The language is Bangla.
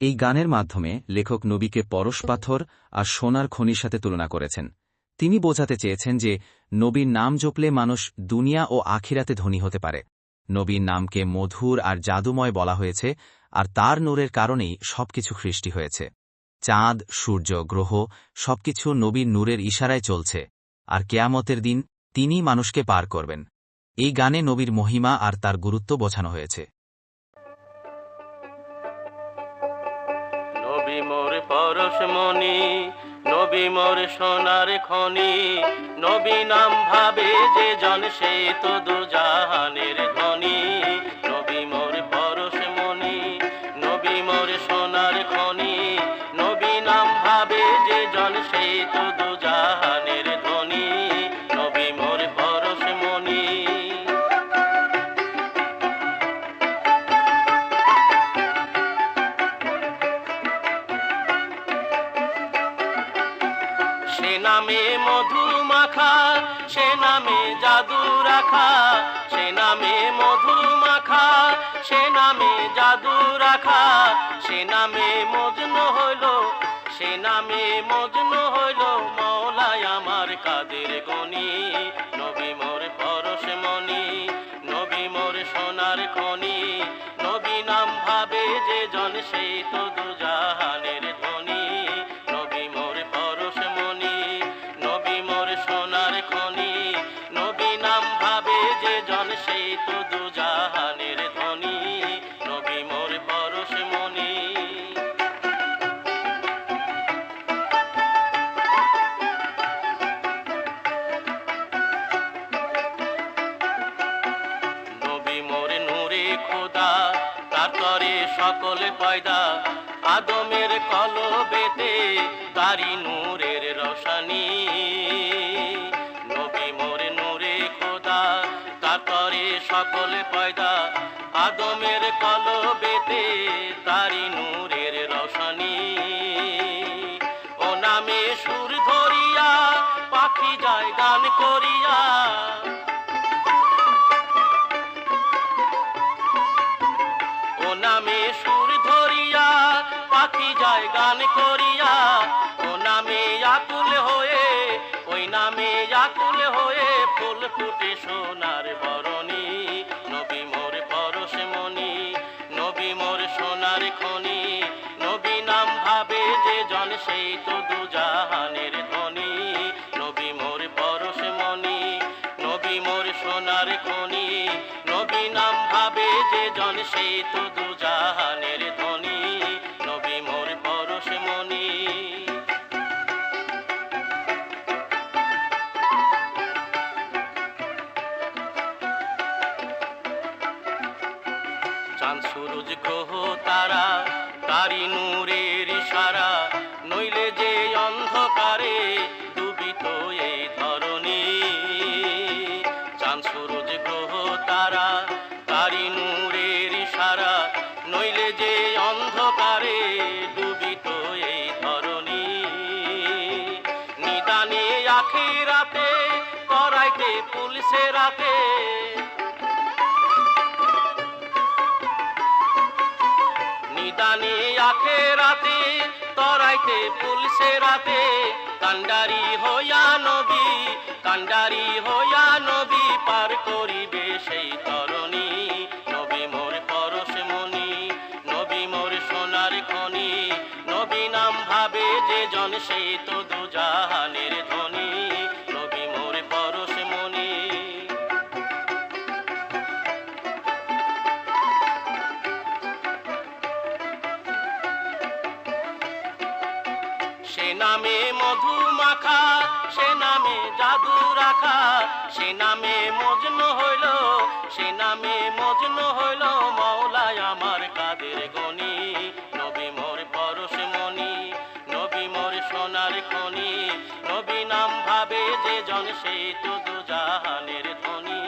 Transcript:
এই গানের মাধ্যমে লেখক নবীকে পরশ পাথর আর সোনার খনির সাথে তুলনা করেছেন। তিনি বোঝাতে চেয়েছেন যে, নবীর নাম জপলে মানুষ দুনিয়া ও আখিরাতে ধনী হতে পারে। নবীর নামকে মধুর আর জাদুময় বলা হয়েছে, আর তার নূরের কারণেই সবকিছু সৃষ্টি হয়েছে। চাঁদ, সূর্য, গ্রহ সবকিছু নবীর নূরের ইশারায় চলছে, আর কেয়ামতের দিন তিনি মানুষকে পার করবেন। এই গানে নবীর মহিমা আর তার গুরুত্ব বোঝানো হয়েছে। নবী মোর পরশমণি নবী মোর সোনার খনি। নবী নাম ভাবে যে জন, সে তো দুজাহানের ধনী। নবী মোর পরশমণি নবী মোর সোনার খনি। নবী নাম ভাবে যে জন, সে তো দুজাহানের ধনী। নামে মধু মাখা সে নামে জাদু রাখা, সে নামে মধু মাখা সে নামে জাদু রাখা, সে নামে মজনু হইল, সে নামে মজনু হইল, মৌলায় আমার কাদের গনি, নবী মোর পরশ মনি, নবী মোর সোনার খনি, নবী নাম ভাবে যে জন সেই তো তরে সকল পয়দা আদমের কলবেতে তারি নূরের রসানি নবী মোর নূরে খোদা তার তরে সকল পয়দা আদমের কলবেতে তারি নূরের রসানি ও নামে সুর ধরিয়া, পাখি যায় গান করিয়া গান করিয়া, ও নামে আকুল হয়ে, ওই নামে আকুল হয়ে ফুল ফুটে সোনার বরণী। নবী মোর পরশ মনি নবী মোর সোনার খনি। নবী নাম ভাবে যে জন, সেই তো দুজাহানের ধনী। নবী মোর পরশ মনি নবী মোর সোনার খনি। নবী নাম ভাবে যে জন, সেই তো দুজাহানের চাঁদ সূরজ গ্রহ তারা, তারি নূরের ইশারা। নইলে যে অন্ধকারে ডুবিত এই ধরণী। চাঁদ সূরজ গ্রহ তারা, তারি নূরের ইশারা। নইলে যে অন্ধকারে ডুবিত এই ধরণী। নিদানে আখি রাতে করাইতে পুলিশে রাতে। তরাইতে পুলসে রাতে। কান্ডারি হইয়া নবী কান্ডারি হইয়া নবী পার করিবে সেই তরণী। নবী মোর পরশ মনি নবী মোর সোনার খনি। নবী নাম ভাবে যে জন সেই সে নামে মধু মাখা সে নামে জাদু রাখা সে নামে মজনু হইল, সে নামে মজনু হইল মৌলায় আমার কাদের গনি। নবী মোর পরশ মনি, নবী মোর সোনার খনি, নবী নাম ভাবে যে জন সেই তো দুজাহানের ধনী।